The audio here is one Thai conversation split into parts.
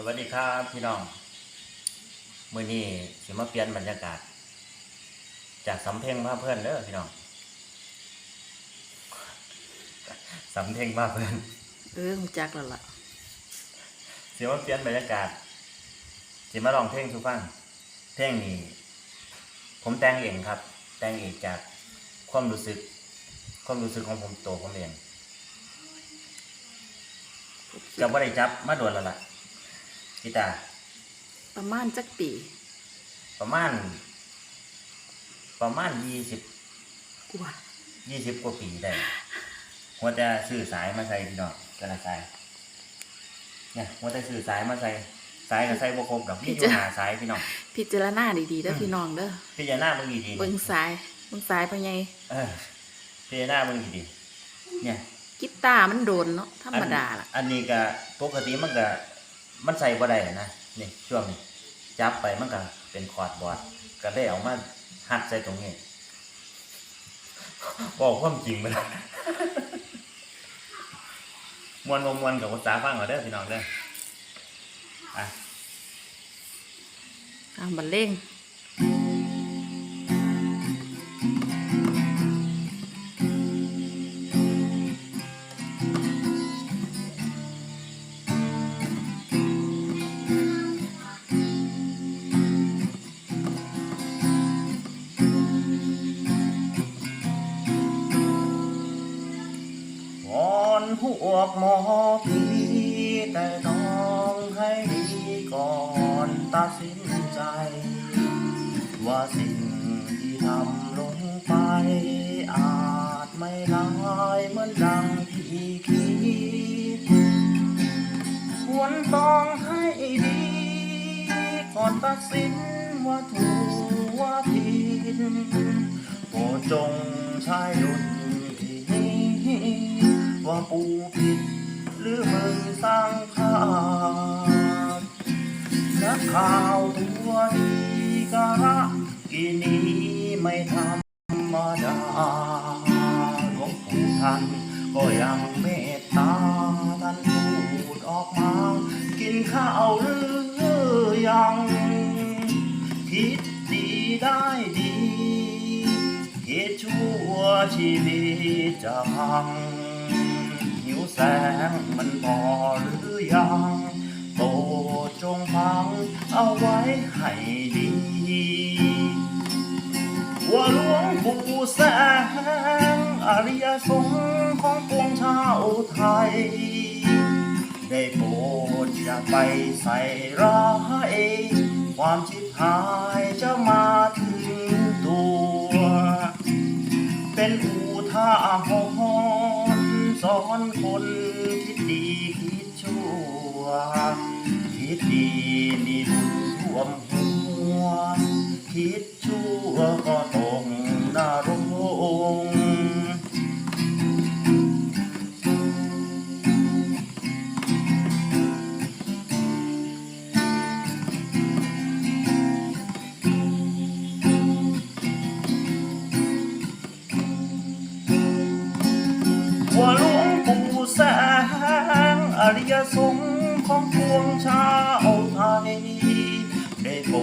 สวัสดีครับพี่น้องมื้อนี้สิมาเปลี่ยนบรรยากาศ จากสำเพ็งมาเพื่อนเด้อพี่น้องสำเพ็งมาเพื่อนเออรู้จักแล้วล่ะสิมาเปลี่ยนบรรยากาศสิมาลองเพลงทุกฟังเพลงนี้ ผมแต่งเองครับ แต่งเองจากความรู้สึก ความรู้สึกของผมตัวผมเองจะบ่ได้จับมาโดนแล้วล่ะ กีตาร์ประมาณจักปี ประมาณ ประมาณยี่สิบกว่ายี่สิบกว่าปีได้หัวจะซื้อสายมาใส่พี่น้องกระสายเนี่ยหัวจะซื้อสายมาใส่สายกับใส่บวครบดอกพี่อยู่หาสายพี่น้องพิจารณาดีๆเด้อพี่น้องเด้อพี่จะหน้ามึงดีดีเบิ่งซ้ายเบิ่งซ้ายไปไงเออพี่จะหน้ามึงดีดีเนี่ยกีตาร์มันโดนเนาะธรรมดาล่ะ อันนี้ก็ปกติมันก็ มันใส่บ่ได้นะนี่ช่วงนี้จับไปมันก็เป็นคอร์ดบอร์ดก็ได้เอามาหัดใส่ตรงนี้บอกความจริงไปแล้วมวนมวนกับภาษาฟังเอาเด้อพี่น้องเด้ออะอ่าบันเล่ง วกหมอผีแต่ต้องให้ดีก่อนตัดสินใจ ว่าสิ่งที่ทำลงไป อาจไม่ร้ายเหมือนดังที่คิดควรต้องให้ดีก่อนตัดสินว่าถูกว่าผิดโปรดจงใช้ดุล ปูผิด หรือมึงสร้างภาพนักข่าวตัวดีกระกินีไม่ธรรมดาหลวงปู่ท่านก็ยังเมตตาท่านพูดออกมา กินข้าวหรือยังคิดดีได้ดีคิดชั่วชีวิตจะพัง แสงมันพอหรือยังโปรดจงฟังเอาไว้ให้ดี ว่าหลวงปู่แสง อริยสงฆ์ของปวงชาวไทย ได้โปรดอย่าไปใส่ร้ายความชิบหายจะมาถึงตัว เป็นอุทาหรณ์ อนคนคิดดีคิดชั่ว คิดดีมีบุญท่วมหัว คิดชั่วก็ตกนรก ยสงของปวงชาวไทยได้โปร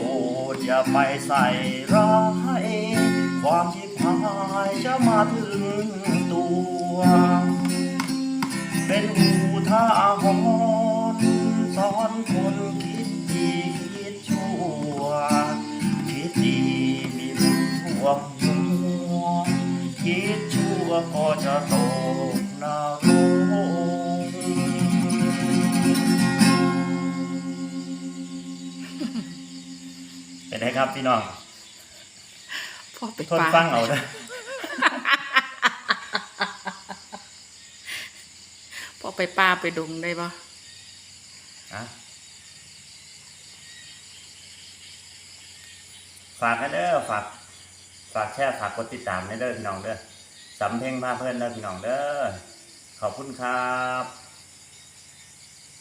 ดอย่าไปใส่ร้าย ความชิบหายจะมาถึงตัว เป็นหูท่าหอนสอนคนคิดดีคิดชั่ว คิดดีมีบุญท่วมหัวคิดชั่วก็จะตกนรก เป็นไงครับพี่น้องพ่อไปทนปาฟังเอานะพ่อไปป่าไปดงได้ปะอะฝากกันเด้อฝากฝากแชร์ฝากกดติดตามให้เด้อพี่น้องเด้อสำเพ็งพาเพื่อนเด้อพี่น้องเด้อขอบคุณครับ